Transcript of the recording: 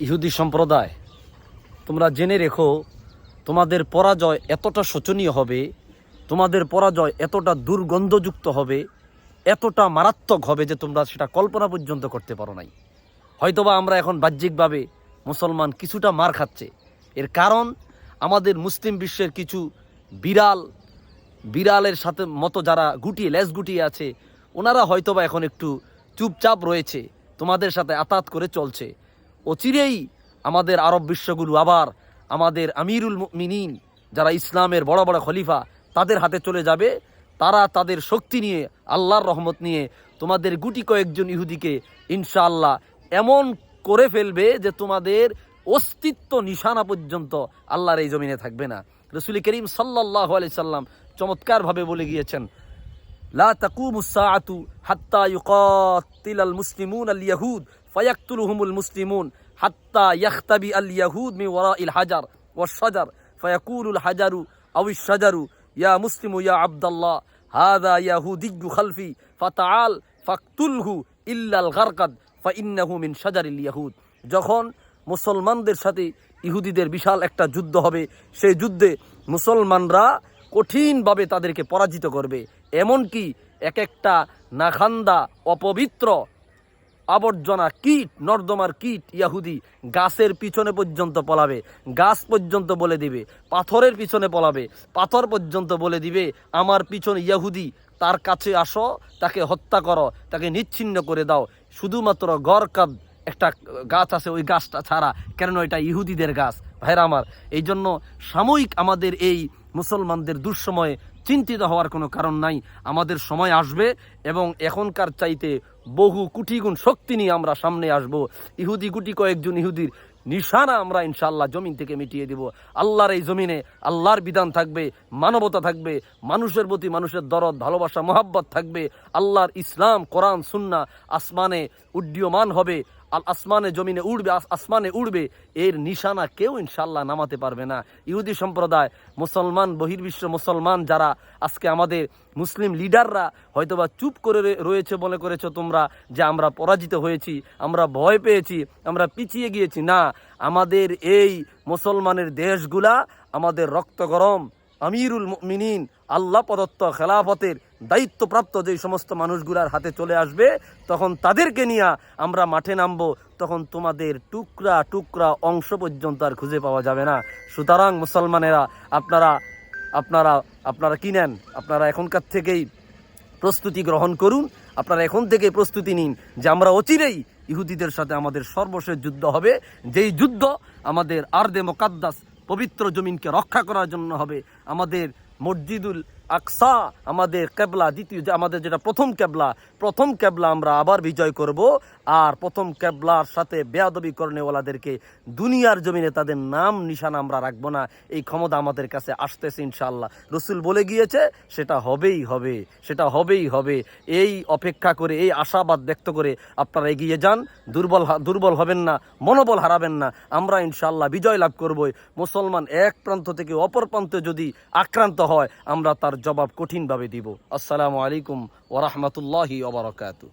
ইহুদি সম্প্রদায়, তোমরা জেনে রেখো, তোমাদের পরাজয় এতটা শোচনীয় হবে, তোমাদের পরাজয় এতটা দুর্গন্ধযুক্ত হবে, এতটা মারাত্মক হবে যে তোমরা সেটা কল্পনা পর্যন্ত করতে পারো নাই। হয়তোবা আমরা এখন বাহ্যিকভাবে মুসলমান কিছুটা মার খাচ্ছে। এর কারণ, আমাদের মুসলিম বিশ্বের কিছু বিড়াল, বিড়ালের সাথে মতো যারা গুটিয়ে, লেজ গুটিয়ে আছে, ওনারা হয়তোবা এখন একটু চুপচাপ রয়েছে, তোমাদের সাথে আতাত করে চলছে। অচিরেই আমাদের আরব বিশ্বগুরু আবার আমাদের আমিরুল মিনিন যারা ইসলামের বড় বড় খলিফা, তাদের হাতে চলে যাবে। তারা তাদের শক্তি নিয়ে, আল্লাহর রহমত নিয়ে তোমাদের গুটি কয়েকজন ইহুদিকে ইনশাআল্লাহ এমন করে ফেলবে যে তোমাদের অস্তিত্ব নিশানা পর্যন্ত আল্লাহর এই জমিনে থাকবে না। রসুল করিম সাল্লাহ আলি সাল্লাম চমৎকারভাবে বলে গিয়েছেন, লা তাকুমু সাআতু হাত্তা ইউকাতিল আল মুসলিমুন আল ইয়াহুদ ফায়াকতুলুহুমুল মুসলিমুন হাত্তা ইয়াখতাবি আল ইয়াহুদ মি ওয়ারাইল হাজার ওয়াশ শাজার, ফায়াকুলুল হাজারু আও শাজারু, ইয়া মুসলিমু ইয়া আব্দাল্লাহ হাদা ইয়াহুদিয়্যু খালফি, ফাতাআল ফাকতুলহু ইল্লাল গারকাদ, ফাইন্নাহু মিন শাজারিল ইয়াহুদ। যখন মুসলমানদের সাথে ইহুদিদের বিশাল একটা যুদ্ধ হবে, সেই যুদ্ধে মুসলমানরা কঠিনভাবে তাদেরকে পরাজিত করবে। এমনকি এক একটা নাখান্দা অপবিত্র আবর্জনা কীট, নর্দমার কীট ইয়াহুদি গাছের পিছনে পর্যন্ত পলাবে, গাছ পর্যন্ত বলে দিবে, পাথরের পিছনে পলাবে, পাথর পর্যন্ত বলে দিবে, আমার পিছনে ইয়াহুদি, তার কাছে আসো, তাকে হত্যা করো, তাকে নিচ্ছিন্ন করে দাও। শুধুমাত্র গরকাব একটা গাছ আছে, ওই গাছটা ছাড়া কেন এটা ইহুদিদের গাছ। ভাইরা আমার এই জন্য সাময়িক আমাদের এই মুসলমানদের দুঃসময়ে চিন্তিত হওয়ার কোনো কারণ নাই। আমাদের সময় আসবে এবং এখনকার চাইতে বহু কোটি গুণ শক্তি নিয়ে আমরা সামনে আসব। ইহুদি গুটি কয়েকজন ইহুদির নিশানা আমরা ইনশাল্লাহ জমিন থেকে মিটিয়ে দিব। আল্লাহর এই জমিনে আল্লাহর বিধান থাকবে, মানবতা থাকবে, মানুষের প্রতি মানুষের দরদ, ভালোবাসা, মোহাব্বত থাকবে। আল্লাহর ইসলাম, কোরআন সুন্না আসমানে উড্ডীয়মান হবে। আল আসমানে জমিনে উড়বে আসমানে উড়বে, এর নিশানা কেউ ইনশাল্লাহ নামাতে পারবে না। ইহুদি সম্প্রদায়, মুসলমান, বহির্বিশ্ব মুসলমান যারা আজকে আমাদের মুসলিম লিডাররা হয়তোবা চুপ করে রয়েছে বলে করেছ তোমরা যে আমরা পরাজিত হয়েছি, আমরা ভয় পেয়েছি, আমরা পিছিয়ে গিয়েছি। না, আমাদের এই মুসলমানের দেশগুলা আমাদের রক্ত গরম। আমিরুল মিনিন আল্লাহ প্রদত্ত খেলাফতের দায়িত্বপ্রাপ্ত যে সমস্ত মানুষগুলার হাতে চলে আসবে, তখন তাদেরকে নিয়ে আমরা মাঠে নামবো, তখন তোমাদের টুকরা টুকরা অংশ পর্যন্ত আর খুঁজে পাওয়া যাবে না। সুতরাং মুসলমানেরা, আপনারা আপনারা আপনারা কি নেন? আপনারা এখনকার থেকেই প্রস্তুতি গ্রহণ করুন, আপনারা এখন থেকে প্রস্তুতি নিন যে আমরা অচিরেই ইহুদিদের সাথে আমাদের সর্বশেষ যুদ্ধ হবে। যেই যুদ্ধ আমাদের আর্দে মোকাদ্দাস পবিত্র জমিনকে রক্ষা করার জন্য হবে, আমাদের মসজিদুল আকসা, আমাদের কেবলা দ্বিতীয় যে আমাদের যেটা প্রথম ক্যাবলা প্রথম ক্যাবলা আমরা আবার বিজয় করব। আর প্রথম ক্যাবলার সাথে বেয়াদবি করনেওয়ালাদেরকে দুনিয়ার জমিনে তাদের নাম, নিশানা আমরা রাখব না। এই ক্ষমতা আমাদের কাছে আসতেছে ইনশাল্লাহ রসুল বলে গিয়েছে, সেটা হবেই হবে, সেটা হবেই হবে। এই অপেক্ষা করে, এই আশাবাদ ব্যক্ত করে আপনারা এগিয়ে যান। দুর্বল দুর্বল হবেন না, মনোবল হারাবেন না। আমরা ইনশাল্লাহ বিজয় লাভ করবই। মুসলমান এক প্রান্ত থেকে অপর প্রান্তে যদি আক্রান্ত হয়, আমরা তার জবাব কঠিনভাবে দিব। আসসালামু আলাইকুম ওরহমতুল্লাহি ওবরাকাতু